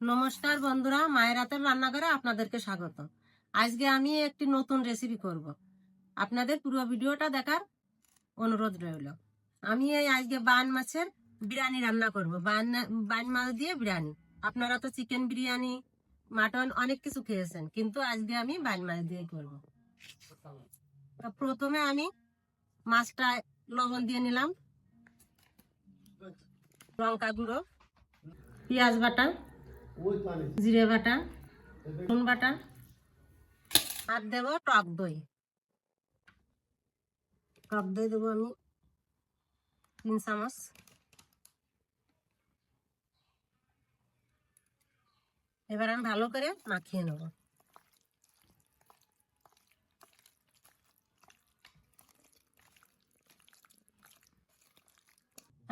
নমস্কার বন্ধুরা, মায়ের হাতের রান্নাঘরে আপনাদেরকে স্বাগত। আজকে আমি একটি নতুন রেসিপি করব। আপনাদের পুরো ভিডিওটা দেখার অনুরোধ রইল। আমি এই আজকে বান মাছের বিরিয়ানি রান্না করব। বান বান মাছ দিয়ে বিরিয়ানি। আপনারা তো চিকেন বিরিয়ানি মাটন অনেক কিছু খেয়েছেন, কিন্তু আজকে আমি বান মাছ দিয়ে করব। প্রথমে আমি মাছটা লবণ দিয়ে নিলাম। লঙ্কা গুঁড়ো, পেঁয়াজ বাটা জিরে বাটা, রসুন বাটা, আর দেবো টক দই। টক দই দেবো আমি তিন চামচ। এবার আমি ভালো করে মাখিয়ে নেব।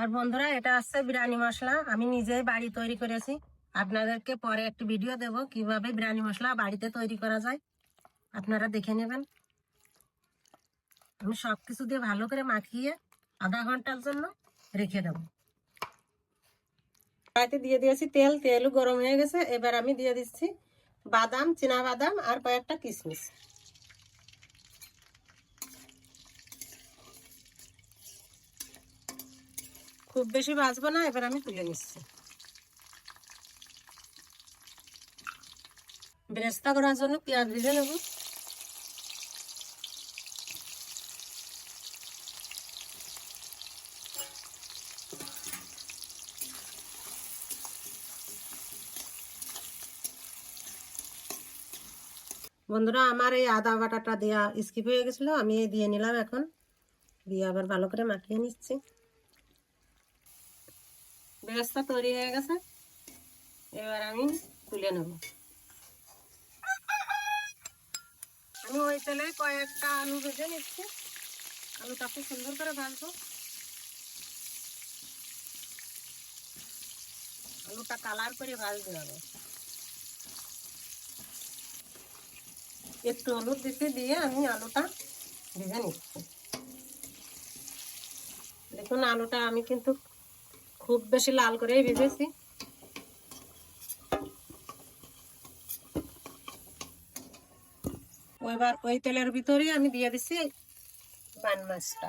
আর বন্ধুরা, এটা হচ্ছে বিরিয়ানি মশলা। আমি নিজেই বাড়ি তৈরি করেছি। আপনাদেরকে পরে একটি ভিডিও দেব কীভাবে বিরিয়ানি মশলা বাড়িতে তৈরি করা যায়। আপনারা দেখে নেবেন। আমি সব কিছু দিয়ে ভালো করে মাখিয়ে আধা ঘণ্টার জন্য রেখে দেবো। কড়াইতে দিয়ে দিয়েছি তেল, তেলও গরম হয়ে গেছে। এবার আমি দিয়ে দিচ্ছি বাদাম চীনা বাদাম আর কয়েকটা কিশমিশ। খুব বেশি ভাজবো না, এবার আমি তুলে নিচ্ছি। বেরেস্তা করার জন্য পেঁয়াজ ভেজে নেব। বন্ধুরা, আমার এই আদা বাটাটা দেওয়া স্কিপ হয়ে গেছিল, আমি দিয়ে নিলাম এখন। দিয়ে আবার ভালো করে মাখিয়ে নিচ্ছি। বেরেস্তা তৈরি হয়ে গেছে। এবার আমি তুলে নেব। আমি ওই তেলে কয়েকটা আলু ভেজে নিচ্ছি। আলুটা খুব সুন্দর করে ভাজবো। আলুটা কালার করে ভাজতে হবে। একটু হলুদ দিতে দিয়ে আমি আলুটা ভেজে নিচ্ছি। দেখুন, আলুটা আমি কিন্তু খুব বেশি লাল করেই ভেজেছি। ওইবার ওই তেলের ভিতরেই আমি দিয়ে দিচ্ছি বান মাছটা।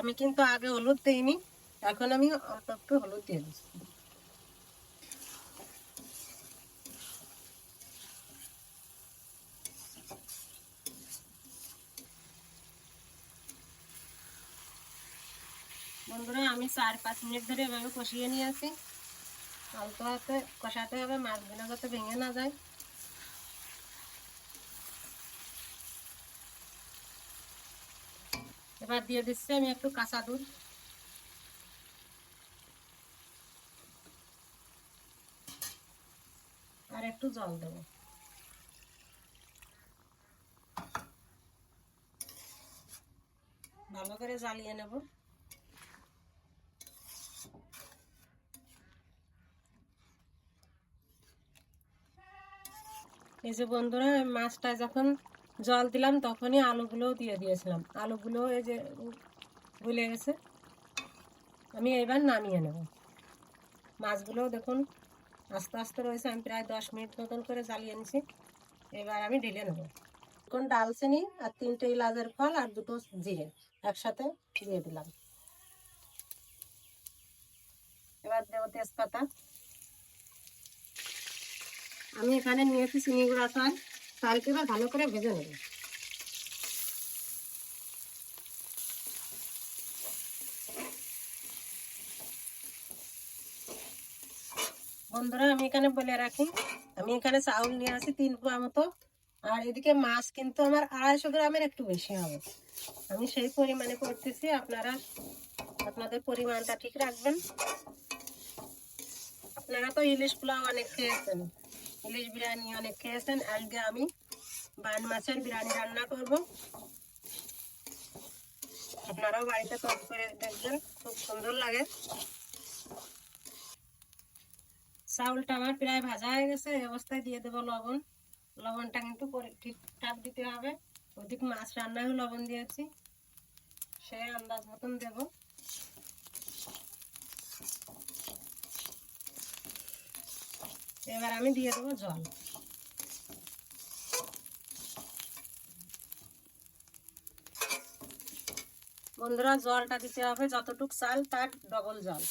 আমি কিন্তু আগে হলুদ দিইনি, এখন আমি অল্প একটু হলুদ দিয়ে দিচ্ছি। বন্ধুরা, আমি চার পাঁচ মিনিট ধরে এভাবে কষিয়ে নিয়েছি। অল্প হাতে কষাতে হবে, মাছগুলো যাতে ভেঙে না যায়। এবার দিয়ে দিচ্ছি আমি একটু কাঁচা দুধ। আর একটু জল দেবো। ভালো করে জ্বালিয়ে নেব। এই যে বন্ধুরা, মাছটা যখন জল দিলাম তখনই আলুগুলোও দিয়ে দিয়েছিলাম। আলুগুলো এই যে গলে গেছে। আমি এবার নামিয়ে নেব। মাছগুলোও দেখুন, আস্তে আস্তে রয়েছে। আমি প্রায় দশ মিনিট মতন করে জ্বালিয়ে নিছি। এবার আমি ঢেলে নেব। এখন ডালচিনি আর তিনটে ইলাচের ফল আর দুটো জিরে একসাথে দিয়ে দিলাম। এবার দেবো তেজপাতা। আমি এখানে নিয়ে নিয়েছি চিনি গুঁড়া চাল চালকে এবার ভালো করে ভেজে নেব। বন্ধুরা, আমি এখানে বলে রাখি, আমি এখানে চাউল নিয়ে আসি তিন পোয়া মতো। আর এদিকে মাছ কিন্তু আমার আড়াইশো গ্রামের একটু বেশি হবে। আমি সেই পরিমাণে করতেছি, আপনারা আপনাদের পরিমাণটা ঠিক রাখবেন। আপনারা তো ইলিশ পোলাও অনেক খেয়েছেন। ইলিশ বিরিয়ানি অনেক খেয়েছেন, আজকে আমি বান মাছের বিরিয়ানি রান্না করব। আপনারাও বাড়িতে তৈরি করে দেখবেন, খুব সুন্দর লাগে। চাউলটা আমার প্রায় ভাজা হয়ে গেছে, এই অবস্থায় দিয়ে দেবো লবণ। লবণটা কিন্তু ঠিকঠাক দিতে হবে। ওদিক মাছ রান্নায় লবণ দিয়েছি। সে আন্দাজ মতন দেব। এবার আমি দিয়ে দেবো জল। বন্ধুরা, জলটা দিতে হবে যতটুক চাল, তার ডবল জল।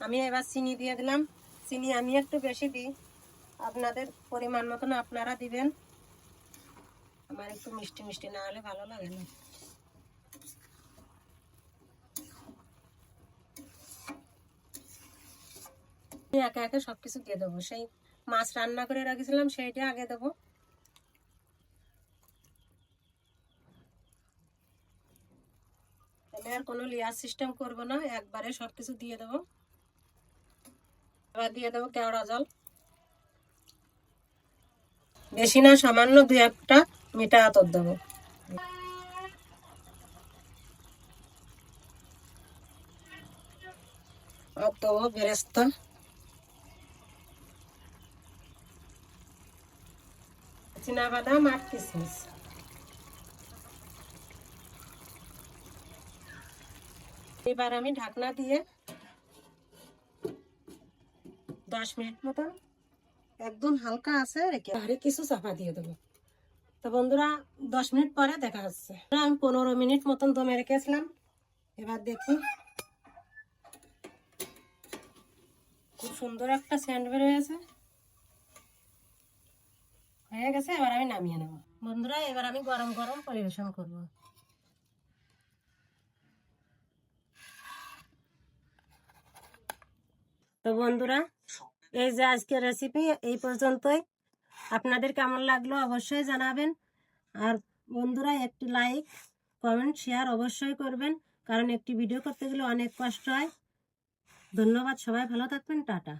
আমি এবার চিনি দিয়ে দিলাম। চিনি আমি একটু বেশি দিই। আপনাদের পরিমাণ মতন আপনারা দিবেন। আমার একটু মিষ্টি মিষ্টি না হলে ভালো লাগে না। একে একে সব কিছু দিয়ে দেবো। সেই মাছ রান্না করে রেখেছিলাম, সেইটা আগে দেবো। আর কোনো লেয়ার সিস্টেম করব না, একবারে সব কিছু দিয়ে দেবো। এবার দিয়ে দেবো কেওড়া জল। বেশি না, সামান্য দু একটা মিঠা আতর দেবো। আর দেবো, বেরেস্তা। বাদাম আর কিশমিশ এবার আমি ঢাকনা দিয়ে দশ মিনিট মতন একদম হালকা আছে রেখে আরে কিছু চাপা দিয়ে দেবো। তো বন্ধুরা, দশ মিনিট পরে দেখা যাচ্ছে আমি পনেরো মিনিট মতন দমে রেখেছিলাম। এবার দেখি। খুব সুন্দর একটা স্যান্ড বের হয়েছে। হয়ে গেছে, এবার আমি নামিয়ে নেব। বন্ধুরা, এবার আমি গরম গরম পরিবেশন করব। তো বন্ধুরা, এই যে আজকের রেসিপি এই পর্যন্তই। আপনাদের কেমন লাগল অবশ্যই জানাবেন। আর বন্ধুরা, একটি লাইক কমেন্ট শেয়ার অবশ্যই করবেন, কারণ একটি ভিডিও করতে গেলে অনেক কষ্ট হয়। ধন্যবাদ, সবাই ভালো থাকবেন, টাটা।